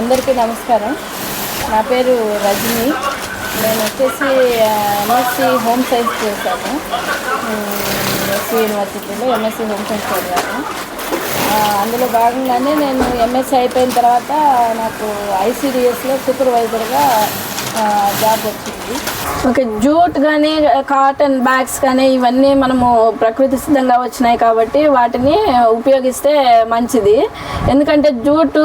అందరికీ నమస్కారం. నా పేరు రజని. నేను వచ్చేసి ఎంఎస్సి హోమ్ సైన్స్ చేశాను. SC university MSc home science చదివాను. అందులో భాగంగానే నేను ఎంఎస్సి అయిపోయిన తర్వాత నాకు ఐసీడిఎస్లో సూపర్వైజర్గా జాబ్ వచ్చింది. ఓకే జూట్ కానీ కాటన్ బ్యాగ్స్ కానీ ఇవన్నీ మనము ప్రకృతి సిద్ధంగా వచ్చినాయి కాబట్టి వాటిని ఉపయోగిస్తే మంచిది. ఎందుకంటే జూటు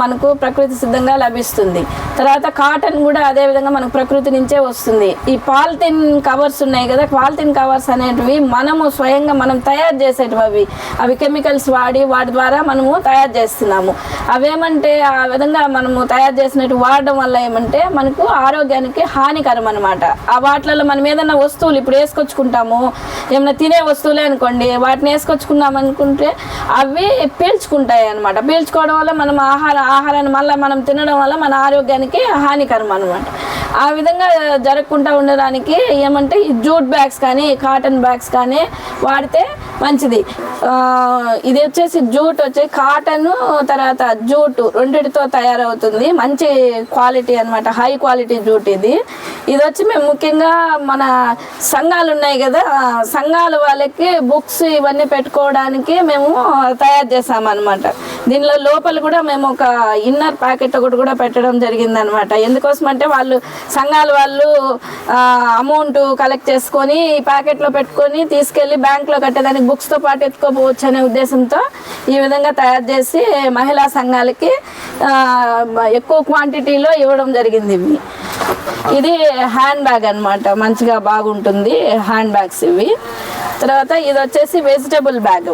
మనకు ప్రకృతి సిద్ధంగా లభిస్తుంది. తర్వాత కాటన్ కూడా అదే విధంగా మనకు ప్రకృతి నుంచే వస్తుంది. ఈ పాలిథిన్ కవర్స్ ఉన్నాయి కదా పాలిథిన్ కవర్స్ అనేటివి మనము స్వయంగా మనం తయారు చేసేటివి అవి అవి కెమికల్స్ వాడి వాటి ద్వారా మనము తయారు చేస్తున్నాము. అవేమంటే ఆ విధంగా మనము తయారు చేసినట్టు వాడడం వల్ల ఏమంటే మనకు ఆరోగ్యానికి హానికరం అనమాట ఆ వాటిలలో మనం ఏదైనా వస్తువులు ఇప్పుడు వేసుకొచ్చుకుంటాము ఏమైనా తినే వస్తువులే అనుకోండి వాటిని వేసుకొచ్చుకున్నాం అనుకుంటే అవి పీల్చుకుంటాయి అనమాట పీల్చుకోవడం వల్ల మనం ఆహార ఆహారాన్ని మళ్ళీ మనం తినడం వల్ల మన ఆరోగ్యానికి హానికరం అనమాట ఆ విధంగా జరగకుండా ఉండడానికి ఏమంటే ఈ జూట్ బ్యాగ్స్ కానీ కాటన్ బ్యాగ్స్ కానీ వాడితే మంచిది. ఇది వచ్చేసి జూట్ వచ్చి కాటన్ తర్వాత జూట్ రెండిటితో తయారవుతుంది. మంచి క్వాలిటీ అనమాట హై క్వాలిటీ జూట్ ఇది. ఇది వచ్చి మేము ముఖ్యంగా మన సంఘాలు ఉన్నాయి కదా సంఘాల వాళ్ళకి బుక్స్ ఇవన్నీ పెట్టుకోవడానికి మేము తయారు చేసామన్నమాట దీనిలో లోపల కూడా మేము ఒక ఇన్నర్ ప్యాకెట్ ఒకటి కూడా పెట్టడం జరిగిందనమాట ఎందుకోసం అంటే వాళ్ళు సంఘాల వాళ్ళు అమౌంట్ కలెక్ట్ చేసుకొని ఈ ప్యాకెట్లో పెట్టుకొని తీసుకెళ్ళి బ్యాంక్లో కట్టేదానికి బుక్స్తో పాటు ఎత్తుకోపోవచ్చు అనే ఉద్దేశంతో ఈ విధంగా తయారు చేసి మహిళా సంఘాలకి ఎక్కువ క్వాంటిటీలో ఇవ్వడం జరిగింది ఇవి. ఇది హ్యాండ్ బ్యాగ్ అన్నమాట. మంచిగా బాగుంటుంది హ్యాండ్ బ్యాగ్స్ ఇవి. తర్వాత ఇది వచ్చేసి వెజిటబుల్ బ్యాగ్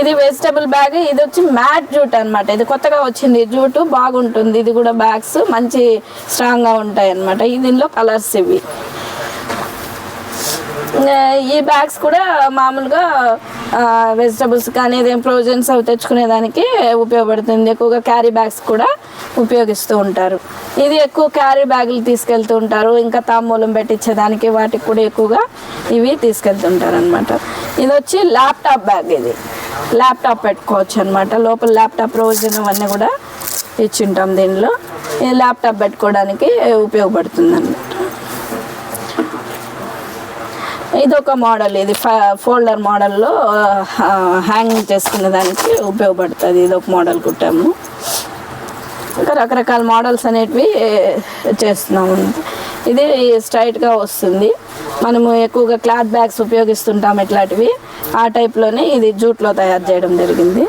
ఇది వెజిటబుల్ బ్యాగ్ ఇది వచ్చి మ్యాట్ జూట్ అన్నమాట. ఇది కొత్తగా వచ్చింది జూటు బాగుంటుంది. ఇది కూడా బ్యాగ్స్ మంచి స్ట్రాంగ్గా ఉంటాయి అన్నమాట దీనిలో కలర్స్ ఇవి. ఈ బ్యాగ్స్ కూడా మామూలుగా వెజిటబుల్స్ కానీ ఏదైనా ప్రొవిజన్స్ అవి తెచ్చుకునేదానికి ఉపయోగపడుతుంది. ఎక్కువగా క్యారీ బ్యాగ్స్ కూడా ఉపయోగిస్తూ ఉంటారు. ఇది ఎక్కువ క్యారీ బ్యాగులు తీసుకెళ్తూ ఉంటారు. ఇంకా తాంబూలం పెట్టించేదానికి వాటికి కూడా ఎక్కువగా ఇవి తీసుకెళ్తుంటారు అనమాట ఇది వచ్చి ల్యాప్టాప్ బ్యాగ్ ఇది. ల్యాప్టాప్ పెట్టుకోవచ్చు అనమాట లోపల ల్యాప్టాప్ ప్రొవిజన్ అవన్నీ కూడా ఇచ్చింటాం దీనిలో. ఈ ల్యాప్టాప్ పెట్టుకోవడానికి ఉపయోగపడుతుంది అనమాట ఇది ఒక మోడల్ ఇది. ఫోల్డర్ మోడల్లో హ్యాంగింగ్ చేసుకునే దానికి ఉపయోగపడుతుంది. ఇది ఒక మోడల్ కుట్టాము. ఇంకా రకరకాల మోడల్స్ అనేటివి చేస్తున్నాము. ఇది స్ట్రైట్గా వస్తుంది. మనము ఎక్కువగా క్లాత్ బ్యాగ్స్ ఉపయోగిస్తుంటాం ఇట్లాంటివి. ఆ టైప్లోనే ఇది జూట్లో తయారు చేయడం జరిగింది.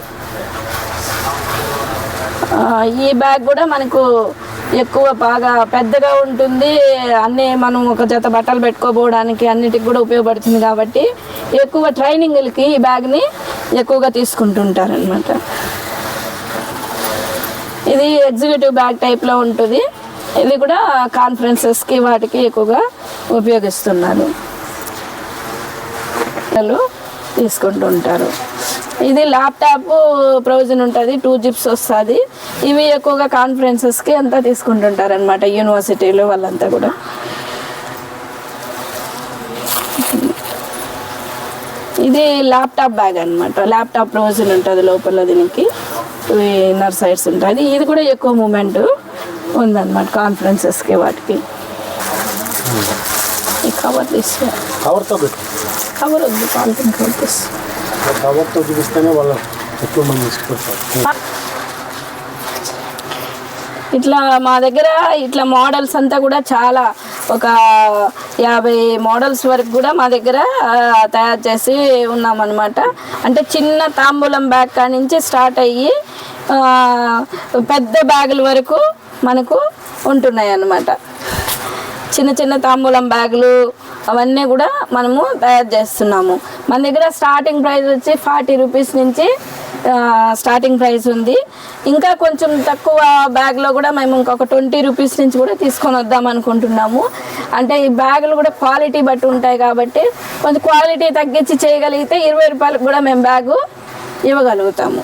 ఈ బ్యాగ్ కూడా మనకు ఎక్కువ బాగా పెద్దగా ఉంటుంది. అన్నీ మనం ఒక జత బట్టలు పెట్టుకోపోవడానికి అన్నిటికి కూడా ఉపయోగపడుతుంది కాబట్టి ఎక్కువ ట్రైనింగ్లకి ఈ బ్యాగ్ని ఎక్కువగా తీసుకుంటుంటారనమాట ఇది ఎగ్జిక్యూటివ్ బ్యాగ్ టైప్లో ఉంటుంది. ఇది కూడా కాన్ఫరెన్సెస్కి వాటికి ఎక్కువగా ఉపయోగిస్తున్నారు. పిల్లలు తీసుకుంటూ ఉంటారు. ఇది ల్యాప్టాప్ ప్రొవిజన్ ఉంటుంది టూ జిప్స్ వస్తుంది. ఇవి ఎక్కువగా కాన్ఫరెన్సెస్కి అంతా తీసుకుంటుంటారు అనమాట యూనివర్సిటీలో వాళ్ళంతా కూడా. ఇది ల్యాప్టాప్ బ్యాగ్ అనమాట ల్యాప్టాప్ ప్రొవిజన్ ఉంటుంది లోపల దీనికి. నర్సైడ్స్ ఇన్నర్ సైడ్స్ ఉంటుంది ఇది కూడా ఎక్కువ మూమెంటు ఉందన్నమాట కాన్ఫరెన్సెస్కి వాటికి. ఈ కవర్ తీసుకో కవర్తో కవర్ వద్దు కవర్తో చూపిస్తేనే వాళ్ళు ఎక్కువ మంది ఇష్టపడతారు. ఇట్లా మా దగ్గర ఇట్లా మోడల్స్ అంతా కూడా చాలా ఒక యాభై మోడల్స్ వరకు కూడా మా దగ్గర తయారు చేసి ఉన్నామన్నమాట. అంటే చిన్న తాంబూలం బ్యాగ్ కాడి నుంచి స్టార్ట్ అయ్యి పెద్ద బ్యాగుల వరకు మనకు ఉంటున్నాయి అన్నమాట. చిన్న చిన్న తాంబూలం బ్యాగులు అవన్నీ కూడా మనము తయారు చేస్తున్నాము. మన దగ్గర స్టార్టింగ్ ప్రైస్ వచ్చి ఫార్టీ రూపీస్ నుంచి స్టార్టింగ్ ప్రైస్ ఉంది. ఇంకా కొంచెం తక్కువ బ్యాగ్లో కూడా మేము ఇంకొక ట్వంటీ రూపీస్ నుంచి కూడా తీసుకొని వద్దాం అనుకుంటున్నాము. అంటే ఈ బ్యాగులు కూడా క్వాలిటీ బట్టి ఉంటాయి కాబట్టి కొంచెం క్వాలిటీ తగ్గించి చేయగలిగితే ఇరవై రూపాయలకు కూడా మేము బ్యాగు ఇవ్వగలుగుతాము.